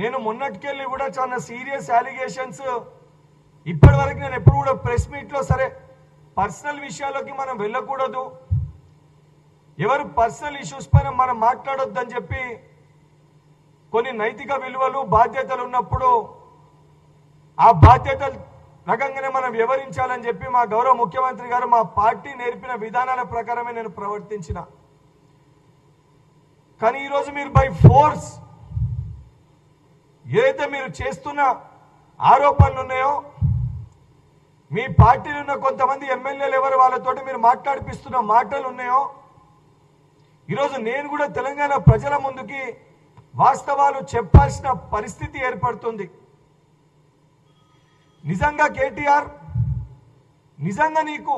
నేను మొన్నటికెళ్ళి కూడా చాలా సీరియస్ అలిగేషన్స్. ఇప్పటి వరకు నేను ఎప్పుడు కూడా ప్రెస్ మీట్లో సరే పర్సనల్ విషయాల్లోకి మనం వెళ్ళకూడదు. ఎవరు పర్సనల్ ఇష్యూస్ పైన మనం మాట్లాడొద్దని చెప్పి కొన్ని నైతిక విలువలు బాధ్యతలు ఉన్నప్పుడు ఆ బాధ్యతలు రకంగానే మనం వివరించాలని చెప్పి మా గౌరవ ముఖ్యమంత్రి గారు మా పార్టీ నేర్పిన విధానాల ప్రకారమే నేను ప్రవర్తించిన. కానీ ఈరోజు మీరు బై ఫోర్స్ ఏదైతే మీరు చేస్తున్న ఆరోపణలు ఉన్నాయో మీ పార్టీలో ఉన్న కొంతమంది ఎమ్మెల్యేలు ఎవరు వాళ్ళతోటి మీరు మాట్లాడిపిస్తున్న మాటలు ఉన్నాయో ఈరోజు నేను కూడా తెలంగాణ ప్రజల ముందుకి వాస్తవాలు చెప్పాల్సిన పరిస్థితి ఏర్పడుతుంది. నిజంగా కేటీఆర్ నిజంగా నీకు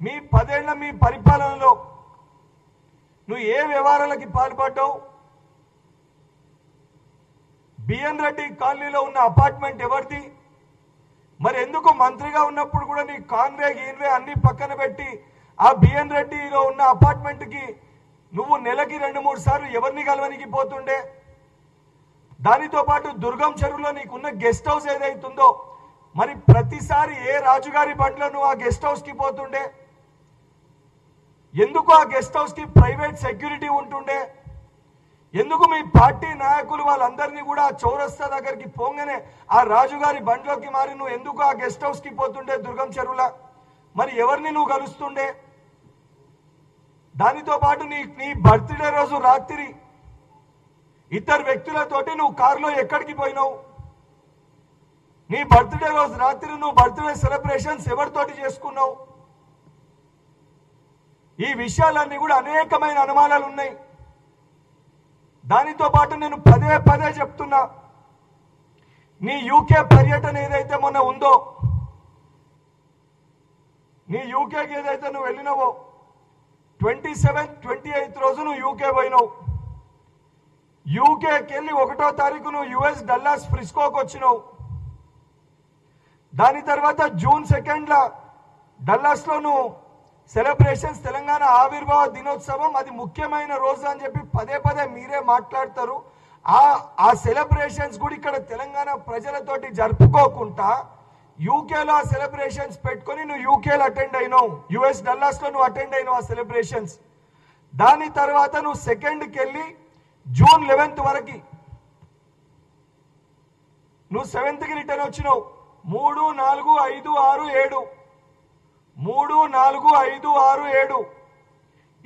మీ పదేళ్ళ మీ పరిపాలనలో నువ్వు ఏ వ్యవహారాలకి పాల్పడ్డావు? బిఎన్ రెడ్డి కాలనీలో ఉన్న అపార్ట్మెంట్ ఎవరిది? మరి ఎందుకు మంత్రిగా ఉన్నప్పుడు కూడా నీ కాన్వే గీన్వే అన్ని పక్కన పెట్టి ఆ బిఎన్ రెడ్డిలో ఉన్న అపార్ట్మెంట్కి నువ్వు నెలకి రెండు మూడు సార్లు ఎవరిని కలవనికి పోతుండే? దానితో పాటు దుర్గం చెరువులో నీకున్న గెస్ట్ హౌస్ ఏదైతుందో మరి ప్రతిసారి ఏ రాజుగారి బండ్లో నువ్వు ఆ గెస్ట్ హౌస్కి పోతుండే? ఎందుకు ఆ గెస్ట్ హౌస్కి ప్రైవేట్ సెక్యూరిటీ ఉంటుండే? ఎందుకు మీ పార్టీ నాయకులు వాళ్ళందరినీ కూడా చౌరస్తా దగ్గరికి పోగానే ఆ రాజుగారి బండ్లోకి మారి నువ్వు ఎందుకు ఆ గెస్ట్ హౌస్కి పోతుండే దుర్గం చెరువులా? మరి ఎవరిని నువ్వు కలుస్తుండే? దానితో పాటు నీ నీ బర్త్డే రోజు రాత్రి ఇద్దరు వ్యక్తులతోటి నువ్వు కారులో ఎక్కడికి పోయినావు? నీ బర్త్డే రోజు రాత్రి నువ్వు బర్త్డే సెలబ్రేషన్స్ ఎవరితోటి చేసుకున్నావు? ఈ విషయాలన్నీ కూడా అనేకమైన అనుమానాలు ఉన్నాయి దానితో పాటు నేను పదే పదే చెప్తున్నా. నీ యూకే పర్యటన ఏదైతే మొన్న ఉందో నీ యూకేకి ఏదైతే నువ్వు వెళ్ళినవో ట్వంటీ సెవెన్ ట్వంటీ ఎయిత్ రోజు నువ్వు యూకే పోయినావు. యూకేకి వెళ్ళి ఒకటో తారీఖు నువ్వు యుఎస్ డల్లాస్ ఫ్రిస్కోకి వచ్చినావు. దాని తర్వాత జూన్ సెకండ్లో డల్లాస్లో నువ్వు సెలబ్రేషన్స్ తెలంగాణ ఆవిర్భావ దినోత్సవం అది ముఖ్యమైన రోజు అని చెప్పి పదే పదే మీరే మాట్లాడతారు. ఆ ఆ సెలబ్రేషన్స్ కూడా ఇక్కడ తెలంగాణ ప్రజలతోటి జరుపుకోకుండా యూకేలో ఆ సెలబ్రేషన్స్ పెట్టుకొని నువ్వు యూకేలో అటెండ్ అయినావు. యుఎస్ డల్లాస్లో నువ్వు అటెండ్ అయినావు ఆ సెలబ్రేషన్స్. దాని తర్వాత నువ్వు సెకండ్కి వెళ్ళి జూన్ లెవెన్త్ వరకు నువ్వు సెవెంత్కి రిటర్న్ వచ్చినావు. మూడు నాలుగు ఐదు ఆరు ఏడు. మూడు నాలుగు ఐదు ఆరు ఏడు.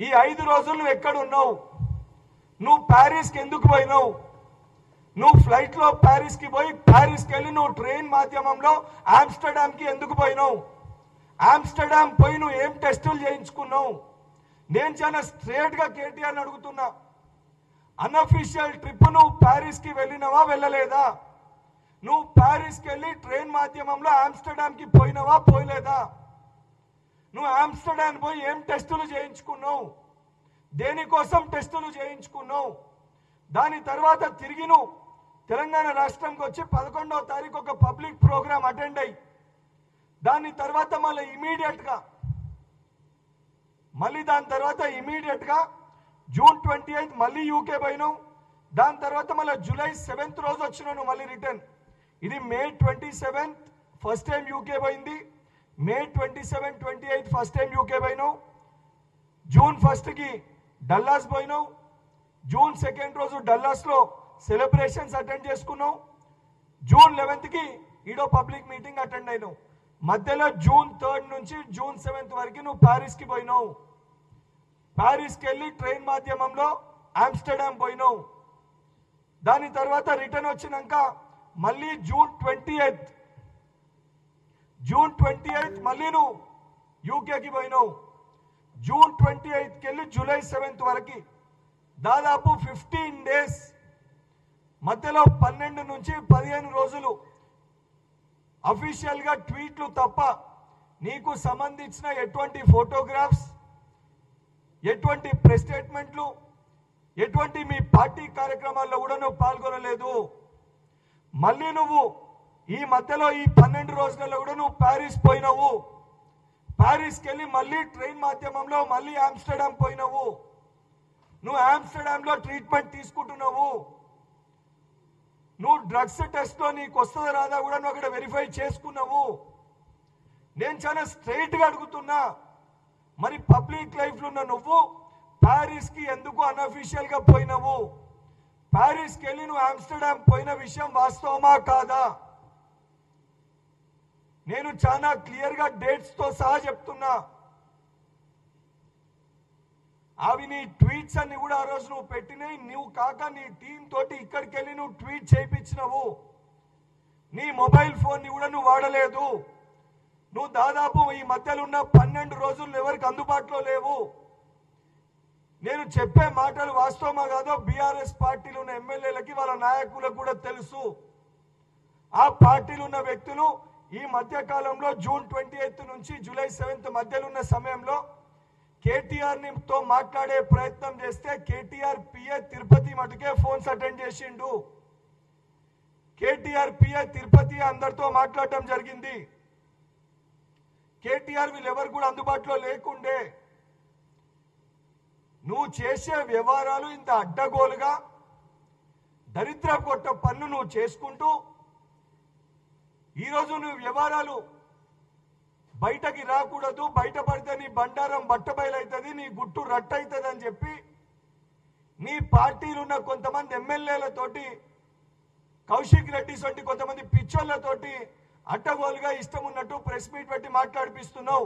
ఈ ఐదు రోజులు నువ్వు ఎక్కడున్నావు? నువ్వు ప్యారిస్కి ఎందుకు పోయినావు? నువ్వు ఫ్లైట్లో ప్యారిస్కి పోయి ప్యారిస్కి వెళ్ళి నువ్వు ట్రైన్ మాధ్యమంలో ఆమ్స్టర్డామ్కి ఎందుకు పోయినావు? ఆమ్స్టర్డామ్ పోయి నువ్వు ఏం టెస్టులు చేయించుకున్నావు? నేను చాలా స్ట్రేట్గా కేటీఆర్ని అడుగుతున్నా. అన్అఫీషియల్ ట్రిప్ నువ్వు ప్యారిస్కి వెళ్ళినవా వెళ్ళలేదా? నువ్వు ప్యారిస్కి వెళ్ళి ట్రైన్ మాధ్యమంలో ఆమ్స్టర్డామ్కి పోయినవా పోయలేదా? నువ్వు ఆమ్స్టర్డామ్ పోయి ఏం టెస్టులు చేయించుకున్నావు? దేనికోసం టెస్టులు చేయించుకున్నావు? దాని తర్వాత తిరిగి నువ్వు తెలంగాణ రాష్ట్రంకి వచ్చి పదకొండవ తారీఖు ఒక పబ్లిక్ ప్రోగ్రామ్ అటెండ్ అయ్యి దాని తర్వాత మళ్ళీ ఇమీడియట్గా మళ్ళీ దాని తర్వాత ఇమీడియట్గా జూన్ ట్వంటీ ఎయిత్ మళ్ళీ యూకే పోయినావు. దాని తర్వాత మళ్ళీ జూలై సెవెంత్ రోజు వచ్చినావు మళ్ళీ రిటర్న్. ఇది May twenty seventh first time UK పోయింది. May twenty seven twenty eighth first time UK పోయినావు. జూన్ ఫస్ట్కి డల్లాస్ పోయినావు. జూన్ సెకండ్ రోజు డల్లాస్లో సెలబ్రేషన్స్ అటెండ్ చేసుకున్నావు. జూన్ లెవెన్త్కి ఈడో పబ్లిక్ మీటింగ్ అటెండ్ అయినావు. మధ్యలో జూన్ థర్డ్ నుంచి జూన్ సెవెంత్ వరకు నువ్వు ప్యారిస్కి పోయినావు. ప్యారిస్కి వెళ్ళి ట్రైన్ మాధ్యమంలో ఆమ్స్టర్డామ్ పోయినావు. దాని తర్వాత రిటర్న్ వచ్చినాక మళ్ళీ June twenty eighth June twenty eighth మళ్ళీ నువ్వు యూకేకి పోయినావు. జూన్ ట్వంటీ ఎయిత్కి వెళ్ళి జూలై సెవెంత్ వరకు దాదాపు ఫిఫ్టీన్ డేస్ మధ్యలో పన్నెండు నుంచి పదిహేను రోజులు అఫీషియల్గా ట్వీట్లు తప్ప నీకు సంబంధించిన ఎటువంటి ఫోటోగ్రాఫ్స్ ఎటువంటి ప్రెస్ స్టేట్మెంట్లు ఎటువంటి మీ పార్టీ కార్యక్రమాల్లో కూడా నువ్వు పాల్గొనలేదు. మళ్ళీ నువ్వు ఈ మధ్యలో ఈ పన్నెండు రోజులలో కూడా నువ్వు ప్యారిస్ పోయినావు. ప్యారిస్కి వెళ్ళి మళ్ళీ ట్రైన్ మాధ్యమంలో మళ్ళీ ఆమ్స్టర్డామ్ పోయినావు. నువ్వు ఆమ్స్టర్డామ్లో ట్రీట్మెంట్ తీసుకుంటున్నావు. నువ్వు డ్రగ్స్ టెస్ట్లో నీకు వస్తుందా రాదా కూడా నువ్వు అక్కడ వెరిఫై చేసుకున్నావు. నేను చాలా స్ట్రైట్గా అడుగుతున్నా. మరి పబ్లిక్ లైఫ్లో ఉన్న నువ్వు ప్యారిస్కి ఎందుకు అన్అఫీషియల్గా పోయినావు? ప్యారిస్కి వెళ్ళి నువ్వు ఆమ్స్టర్డామ్ పోయిన విషయం వాస్తవమా కాదా? నేను చాలా క్లియర్గా డేట్స్తో సహా చెప్తున్నా. అవి నీ ట్వీట్స్ అన్ని కూడా ఆ రోజు నువ్వు పెట్టినాయి నువ్వు కాక నీ టీం తోటి ఇక్కడికి వెళ్ళి నువ్వు ట్వీట్ చేయించినవు. నీ మొబైల్ ఫోన్ని కూడా నువ్వు వాడలేదు. నువ్వు దాదాపు ఈ మధ్యలో ఉన్న పన్నెండు రోజులు ఎవరికి అందుబాటులో లేవు. నేను చెప్పే మాటలు వాస్తవమా కాదో బీఆర్ఎస్ పార్టీలు ఉన్న ఎమ్మెల్యేలకి వాళ్ళ నాయకులకు కూడా తెలుసు. ఆ పార్టీలు ఉన్న వ్యక్తులు ఈ మధ్య కాలంలో జూన్ ట్వంటీ ఎయిత్ నుంచి జూలై సెవెంత్ మధ్యలో ఉన్న సమయంలో కేటీఆర్తో మాట్లాడే ప్రయత్నం చేస్తే కేటీఆర్ పిఏ తిరుపతి మటుకే ఫోన్స్ అటెండ్ చేసిండు. కేటీఆర్ పిఏ తిరుపతి అందరితో మాట్లాడటం జరిగింది. కేటీఆర్ వీళ్ళెవరు కూడా అందుబాటులో లేకుండే. నువ్వు చేసే వ్యవహారాలు ఇంత అడ్డగోలుగా దరిద్ర కొట్ట పన్ను నువ్వు చేసుకుంటూ ఈరోజు నువ్వు వ్యవహారాలు బయటకి రాకూడదు బయట పడితే నీ బండారం బట్టబయలవుతుంది నీ గుట్టు రట్టయితుంది అని చెప్పి నీ పార్టీలు ఉన్న కొంతమంది ఎమ్మెల్యేలతోటి కౌశిక్ రెడ్డి వంటి కొంతమంది పిచ్చోళ్ళతోటి అడ్డగోలుగా ఇష్టం ఉన్నట్టు ప్రెస్ మీట్ పెట్టి మాట్లాడిపిస్తున్నావు.